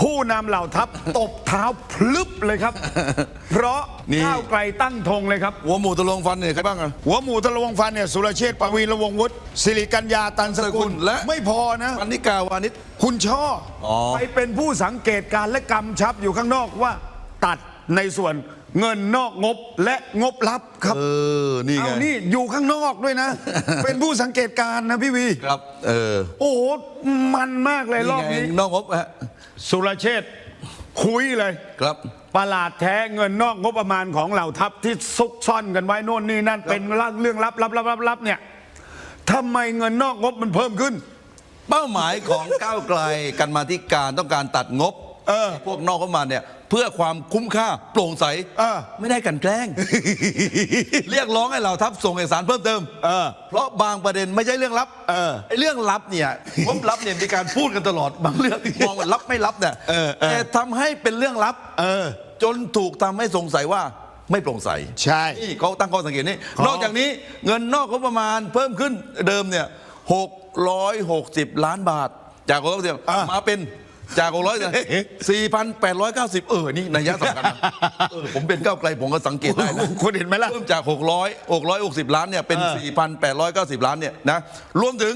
ผู้นำเหล่าทัพ ตบเท้าพลึบเลยครับ เพราะนี่ ก้าวไกลตั้งธงเลยครับ หัวหมูตะลงฟันเนี่ยใครบ้างอะ หัวหมูทะลวงฟันเนี่ยสุรเชษฐ์ปวีระวงศ์วุฒิสิริกัญญาตันสกุลและ ไม่พอนะพันนิกาวานิช คุณช่อออ ไปเป็นผู้สังเกตการณ์และกำชับอยู่ข้างนอกว่า ตัดในส่วนเงินนอกงบและงบลับครับเออ นี่ไง เอานี่อยู่ข้างนอกด้วยนะ เป็นผู้สังเกตการณ์นะพี่วี ครับ เออโอ้โหมันมากเลยรอบไงนี้นอกงบฮะ สุรเชษฐ์คุยเลย ครับ ประหลาดแท้เงินนอกงบประมาณของเหล่าทัพที่ซุกซ่อนกันไว้โน่นนี่นั่นเป็นเรื่องลับลับลับลับลับเนี่ยทำไมเงินนอกงบมันเพิ่มขึ้น เป้าหมายของ ก้าวไกลกันมาที่การต้องการตัดงบเออ พวกนอกเข้ามาเนี่ย เพื่อความคุ้มค่าโปร่งใสเออไม่ได้กลันแกล้ง เรียกร้องให้เราทัพส่งเอกสารเพิ่มเติม เออ เพราะบางประเด็นไม่ใช่เรื่องลับเออไอ้เรื่องลับเนี่ยงบลับเนี่ยมีการพูดกันตลอดบางเรื่องมองว่าลับไม่ลับเนี่ยเออเออ แต่ทำให้เป็นเรื่องลับ เออ จนถูกทำให้สงสัยว่าไม่โปร่งใสใช่ นี่เขาตั้งข้อสังเกตนี่อ๋อนอกจากนี้เงินนอกงบประมาณเพิ่มขึ้นเดิมเนี่ย660 ล้านบาท จาก660มาเป็น จาก600 4,890 เออ นี่นัยยะสำคัญนะเออผมเป็นก้าวไกลผมก็สังเกตได้นะคุณเห็นไหมล่ะ เพิ่มจาก 600 660 ล้านเนี่ยเป็น เออ4,890 ล้านเนี่ยนะรวมถึง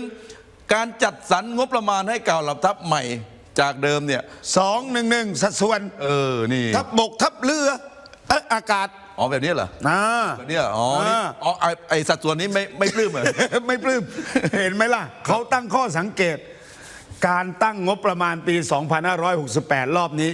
การจัดสรรงบประมาณให้ก่าวเหลับทัพใหม่จากเดิมเนี่ย สองหนึ่งหนึ่งสัดส่วน เออ นี่ทัพบกทัพเรือเอ้ยอากาศอ๋อแบบนี้เหรอนะ แบบนี้เหรออ๋อนี่อ่า อ๋อไอ้ไอสัดส่วนนี้ไม่ไม่ปลื้มเหรอ ไม่ปลื้ม เห็นไหมล่ะ เขาตั้งข้อสังเกต การตั้งงบประมาณปี 2568 รอบนี้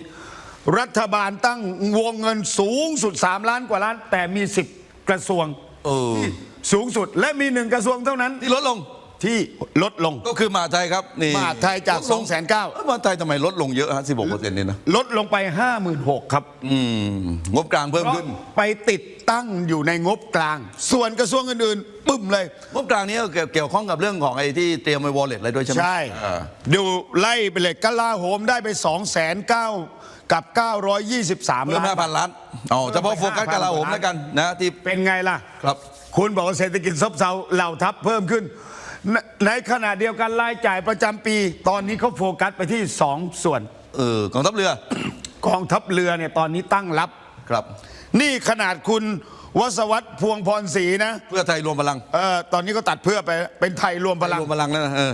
รัฐบาลตั้งวงเงินสูงสุด 3 ล้านกว่าล้าน แต่มี 10 กระทรวงเออ ที่สูงสุดและมีหนึ่งกระทรวงเท่านั้นที่ลดลงที่ลดลง ก็คือมหาดไทยครับนี่มหาดไทยจากลดลง290,000 เอ้มหาดไทยทำไมลดลงเยอะฮะ16เปอร์เซ็นต์นี่นะลดลงไป 56,000 ครับ อืมงบกลางเพิ่มเพราะขึ้น ไปติด ตั้งอยู่ในงบกลาง ส่วนกระทรวงอื่นๆปึ้มเลย งบกลางนี้ก็เกี่ยวเกี่ยวข้องกับเรื่องของไอ้ที่เตรียมไว้ wallet อะไรด้วยใช่ไหมใช่อ่าดูไล่ไปเลยกลาโหมได้ไป2 0 0 0 0 9กับ 923เพิ่มล้านห้าพันล้านอ๋อเฉพาะโฟกัสกลาโหมแล้วกันนะที่เป็นไงล่ะครับ คุณบอกว่าเศรษฐกิจซบเซาเหล่าทัพเพิ่มขึ้นในในขณะเดียวกันรายจ่ายประจำปี ตอนนี้เขาโฟกัสไปที่2ส่วนเออกองทัพเรือกองทัพเรือเนี่ยตอนนี้ตั้งรับครับ นี่ขนาดคุณวสวัตพวงพรศรีนะเพื่อไทยรวมพลังเออตอนนี้ก็ตัดเพื่อไปเป็นไทยรวมพลังรวมพลังแล้วนะเออ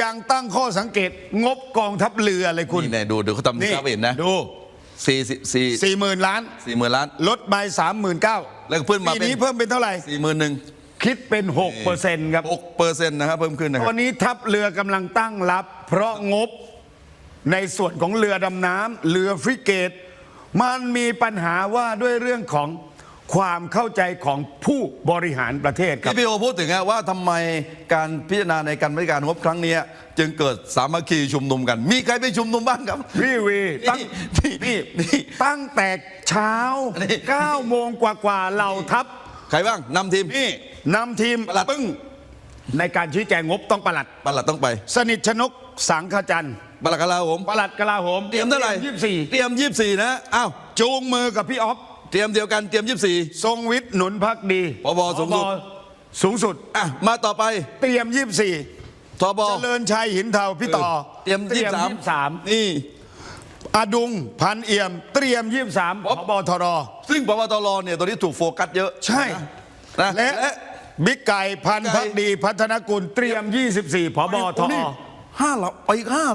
ยังตั้งข้อสังเกตงบกองทัพเรือเลยคุณนี่แน่ดูดูเขาทำนี่กราฟเห็นนะดูสี่สี่สี่สี่หมื่นล้านสี่หมื่นล้านลดไปสามหมื่นเก้าแล้วก็เพิ่มมาปีเป็นนี้เพิ่มเป็นเท่าไหร่สี่หมื่นหนึ่งคิดเป็น6เปอร์เซ็นต์ครับหกเปอร์เซ็นต์นะครับเพิ่มขึ้นนะคตรัอบนนี้ทัพเรือกำลังตั้งรับ เพราะงบในส่วนของเรือดำน้ำเรือฟริเกต มันมีปัญหาว่าด้วยเรื่องของความเข้าใจของผู้บริหารประเทศครับ พี่พีโอพูดถึงอะว่าทำไมการพิจารณาในการบริการงบครั้งเนี้ยจึงเกิดสามัคคีชุมนุมกัน มีใครไปชุมนุมบ้างครับ พี่วีตั้งนี่นี่นี่ตั้งแต่เช้านี่9โมงกว่าๆเหล่าทัพ ใครบ้างนำทีมนี่นำทีมประหลัดปึ้งในการชี้แจงงบต้องประหลัดปลัดต้องไป สนิทชนกสังขจันทร์ ปลัดกลาโหมประหลัดกลาโหมเตรียมเท่าไหร่ยี่สิบสี่เตรียมยี่สี่นะอ้าวจูงมือกับพี่ออฟเตรียมเดียวกันเตรียมยี่สี่ทรงวิทย์หนุนพักดีผบสูงสุดผสูงสุดอะมาต่อไปเตรียมยี่สี่ทบเจริญชัยหินเทาพี่ต่อเตรียมยี่สามสามนี่อดุงพันเอี่ยม เตรียมยี่สามพบทรซึ่งพบตรเนี่ยตัวนี้ถูกโฟกัสเยอะใช่นะและและบิ๊กไก่พันบิ๊กไก่พักดีพัฒนกุลเตรียม 24พบทโอ้นี่ห้าเราไปอีกห้า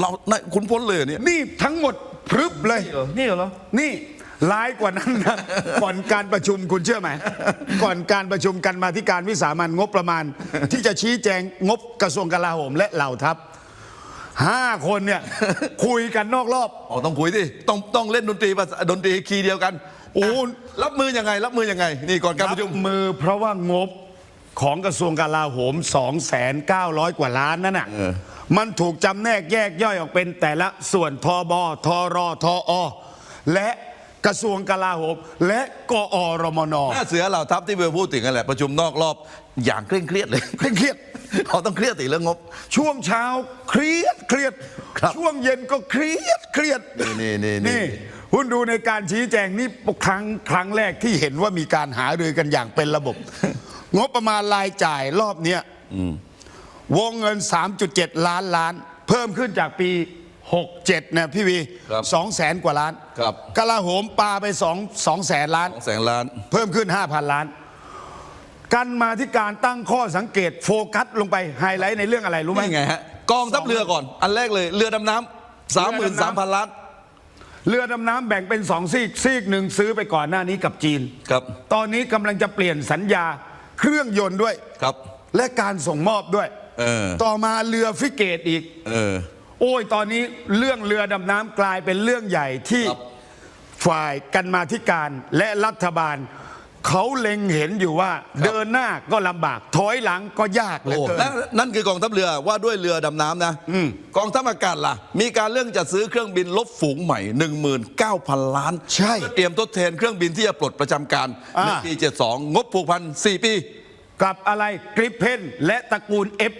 เราในคุณพ้นเลยเนี่ย นี่ทั้งหมดพรึบเลย นี่เหรอ นี่ร้ายกว่านั้นนะ ก่อนการประชุมคุณเชื่อไหม ก่อนการประชุมกันมาที่การวิสามันงบประมาณ ที่จะชี้แจงงบกระทรวงกลาโหมและเหล่าทัพห้าคนเนี่ย คุยกันนอกรอบอ๋อต้องคุยดิต้องต้องเล่นดนตรีภาษาดนตรีคีย์เดียวกันโอ้รับมือยังไง รับมือยังไง นี่ก่อนการประชุมบมือเพราะว่างบ ของกระทรวงกลาโหม 2 9 0 0 กว่าล้านนั่นน่ะเออมันถูกจำแนกแยกย่อยออกเป็นแต่ละส่วนทบทรทอ และกระทรวงกลาโหม และกอรมนหน้าเสือเหล่าทัพที่เบลพูดถึงกันแหละประชุมนอกรอบอย่างเคร่งเครียดเลยเคร่งเครียดเขาต้องเครียดติเรื่องงบ ช่วงเช้าเครียดเครียดครับช่วงเย็นก็เครียดเครียดนี่นี่นี่นี่คุณดูในการชี้แจงนี่ครั้งครั้งแรกที่เห็นว่ามีการหารือกันอย่างเป็นระบบ งบประมาณรายจ่ายรอบเนี้ยวงเงิน 3.7 ล้านล้าน เพิ่มขึ้นจากปีหกเจ็ดเนี่ยพี่วีครับสองแสนกว่าล้านครับกลาโหมปาไปสองสองแสนล้านสองแสนล้าน เพิ่มขึ้น 5,000 ล้าน กันมาที่การตั้งข้อสังเกตโฟกัสลงไปไฮไลท์ในเรื่องอะไรรู้ไหมนี่ไงฮะกองทัพเรือก่อน อันแรกเลยเรือดำน้ำสามหมื่นสามพันล้านเรือดำน้ำแบ่งเป็นสองซีกซีกหนึ่งซื้อไปก่อนหน้านี้กับจีนครับ ตอนนี้กำลังจะเปลี่ยนสัญญา เครื่องยนต์ด้วยครับ และการส่งมอบด้วย เออ ต่อมาเรือฟริเกตอีก เออ โอ้ยตอนนี้เรื่องเรือดำน้ำกลายเป็นเรื่องใหญ่ที่ครับ ฝ่ายกันมาธิการและรัฐบาล เขาเล็งเห็นอยู่ว่า เดินหน้าก็ลำบาก ถอยหลังก็ยากเหลือโอ้เกินนั่นนั่นคือกองทัพเรือว่าด้วยเรือดำน้ำนะกองทัพอากาศล่ะ มีการเรื่องจัดซื้อเครื่องบินลบฝูงใหม่ 19,000 ล้านใช่เพื่อเตรียมทดแทนเครื่องบินที่จะปลดประจำการในอ่าปี 72 งบผูกพัน 4 ปี กับอะไรกริปเพนและตระกูล F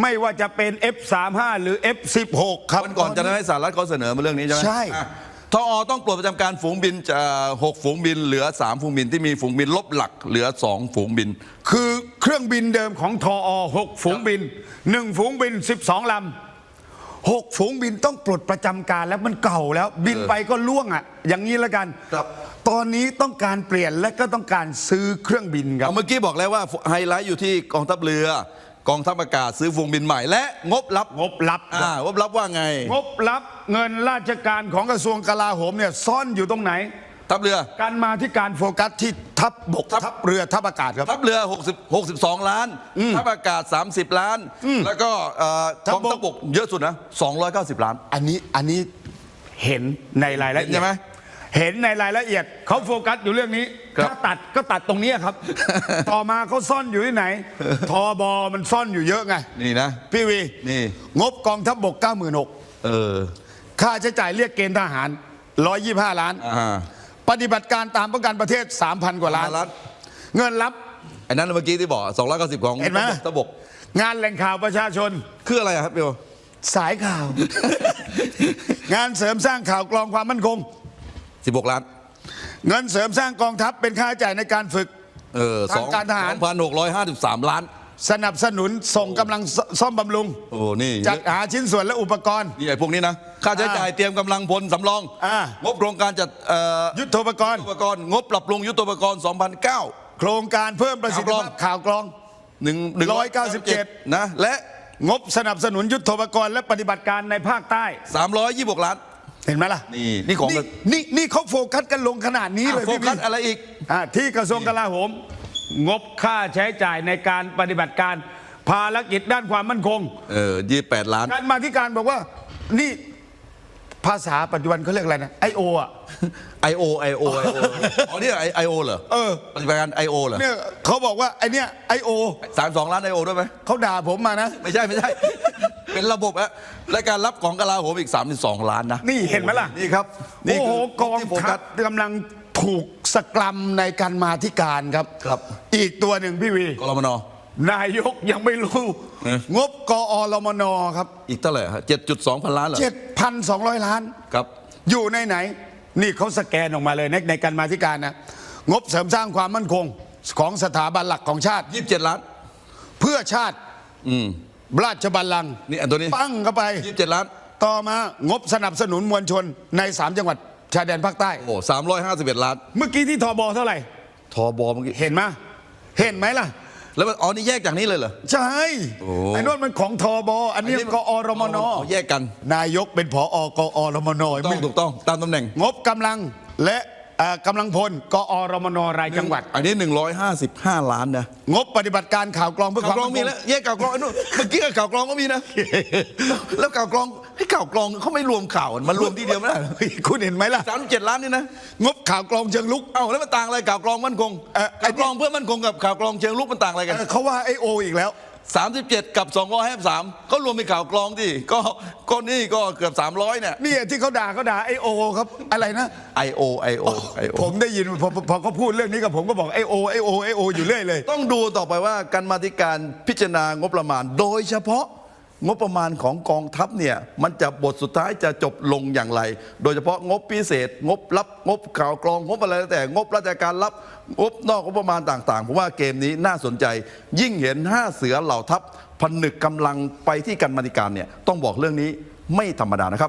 ไม่ว่าจะเป็น F35 หรือ F16 ครับ วันก่อนจะได้สหรัฐเขาเสนอมาเรื่องนี้ใช่ไหมใช่ อะ ทอต้องปลดประจำการฝูงบินจากหกฝูงบิน เหลือ3ฝูงบินที่มีฝูงบินลบหลักเหลือ2ฝูงบิน คือเครื่องบินเดิมของทอ6ฝูงบิน1ฝูงบิน 12ลำ6ฝูงบินต้องปลดประจำการแล้วมันเก่าแล้วบินไปก็ล่วงอะ อย่างนี้แล้วกันครับตอนนี้ต้องการเปลี่ยนและก็ต้องการซื้อเครื่องบินครับเอาเมื่อกี้บอกแล้วว่าไฮไลท์อยู่ที่กองทัพเรือกองทัพอากาศซื้อฝูงบินใหม่ และงบลับงบลับอ่างบลับว่าไง งบลับ เงินราชการของกระทรวงกลาโหมเนี่ยซ่อนอยู่ตรงไหน ทัพเรือ การมาที่การโฟกัสที่ทัพบกทัพ ทัพเรือทัพอากาศครับ ทัพเรือ 60 62 ล้าน ทัพอากาศ 30 ล้าน แล้วก็เอ่อกทัพองบกทัพบกเยอะสุดนะ 290 ล้าน อันนี้อันนี้เห็นในรายละเอียดเห็นใช่ไหมเห็นในรายละเอียดเขาโฟกัสอยู่เรื่องนี้ ครับ ถ้าตัดก็ตัดตรงนี้ครับ ต่อมาเขาซ่อนอยู่ที่ไหน ทอบอมันซ่อนอยู่เยอะไง นี่นะ พี่วีนี่ งบกองทัพบก 96,000 เออ ค่าใช้จ่ายเรียกเกณฑ์ทหาร 125 ล้าน อ่าปฏิบัติการตามป้องกันประเทศ 3,000 กว่าล้าน ล้านเงินรับ ไอ้นั้นเมื่อกี้ที่บอก290ของเห็นไหมทัพบกงานแหล่งข่าวประชาชน คืออะไรอะครับเปียวสายข่าว งานเสริมสร้างข่าวกรองความมั่นคง 16ล้านเงินเสริมสร้างกองทัพเป็นค่าใช้จ่ายในการฝึก เออทางการทหาร 2,653 ล้าน สนับสนุนส่งกำลังซซ่อมบำรุง โอ้นี่จัดหาชิ้นส่วนและอุปกรณ์ นี่ไอ้พวกนี้นะ ค่าใช้จ่ายเตรียมกำลังพลสำรองอ่า งบโครงการจัดเอ่อยุทโธปกรณ์ อุปกรณ์งบปรับปรุงยุทโธปกรณ์ 2009 โครงการเพิ่มประสิทธิภาพข่าวกรองหนึ่งหนึ่ง197 นะ และ งบสนับสนุนยุทโธปกรณ์และปฏิบัติการในภาคใต้ 326 ล้าน เห็นไหมล่ะนี่นี่ของ นี่นี่นี่เขาโฟกัสกันลงขนาดนี้เลยโฟพี่กัสบิ๊กอะไรอีก อ่าที่กระทรวงกลาโหม งบค่าใช้จ่ายในการปฏิบัติการภารกิจด้านความมั่นคงเออ28ล้านการมาที่การบอกว่านี่ภาษาปัจจุบันเขาเรียกอะไรนะไอโออะ IO IO IO อ๋อนี่ไอโอเหรอเออ ปฏิบัติการ IO เหรอเนี่ยเขาบอกว่าไอเนี้ยไอโอ32ล้าน IO ด้วยไหมเขาด่าผมมานะ ไม่ใช่ไม่ใช่ เป็นระบบอะและการรับของกลาโหมอีก 32 ล้านนะ นี่เห็นไหมล่ะ นี่ครับ นี่โอ้โหคืกองที่โฟทักัพสกำลังถูก สกรัมในการมาที่การครับ ครับ อีกตัวหนึ่งพี่วี กรมน นายกยังไม่รู้ เอ๊ะ งบกอรมนครับ อีกเท่าไหร่ฮะ7.2พันล้านเหรอ7,200 ล้าน ครับ อยู่ในไหน นี่เขาสแกนออกมาเลยในในการมาที่การนะงบเสริมสร้างความมั่นคงของสถาบันหลักของชาติ27ล้าน เพื่อชาติอืม ราชบัลลังก์นี่อันตัวนี้ ปั้งเข้าไป27ล้าน ต่อมางบสนับสนุนมวลชนใน 3 จังหวัด ชายแดนภาคใต้ โอ้351ล้าน เมื่อกี้ที่ทบเท่าไหร่ทอบอเมื่อกี้ เห็นไหมเห็นไหมล่ะ แล้วมันอ๋อนี่แยกจากนี้เลยเหรอ ใช่ โอ้ ไอ้นนมันของทบอันนี้กอรมนอ๋อแยกกันนายกเป็นผออกอรมนต้องถูกต้องตามตำแหน่ง งบกำลังและ เอ่อกำลังพลกอรมนรายจังหวัด อันนี้ 155 ล้านนะงบปฏิบัติการข่าวกรองเพื่อคข่าววามกรองมั่นคมีแล้วแยกข่าวกรองไอ้นู่นเมื่อกี้กับข่าวกรองก็มีนะ แล้วข่าวกรองให้ข่าวกรองเขาไม่รวมข่าวมันรวมที่เดียวไม่ได้เหรอเฮ้ยคุณเห็นไหมล่ะ สามสิบเจ็ดล้านนี่นะงบข่าวกรองเชิงลุก เอ้าแล้วมันต่างอะไรข่าวกรองมั่นคงเอ่อไอ้ข่าวกรองเพื่อมั่นคงกับข่าวกรองเชิงลุกมันต่างอะไรกัน เออเขาว่าไอโออีกแล้ว 37 กับ 253ก็รวมเป็นข่าวกรองที่ก็ก็นี่ก็เกือบ 300เนี่ยนี่ที่เขาด่าเขาด่าไอโอครับอะไรนะ IO IO IO ผมได้ยินพอพอพอเขาพูดเรื่องนี้กับผมก็บอกไอโอไอโอไอโออยู่เรื่อยเลย ต้องดูต่อไปว่าการมาธิการพิจารณางบประมาณโดยเฉพาะ งบประมาณของกองทัพเนี่ยมันจะบทสุดท้ายจะจบลงอย่างไร โดยเฉพาะงบพิเศษ งบรับงบข่าวกรอง งบอะไรแล้วแต่งบราชการรับงบนอกงบประมาณต่างๆผมว่าเกมนี้น่าสนใจ ยิ่งเห็นห้าเสือเหล่าทัพผนึกกำลังไปที่การมาติการเนี่ยต้องบอกเรื่องนี้ไม่ธรรมดานะครับ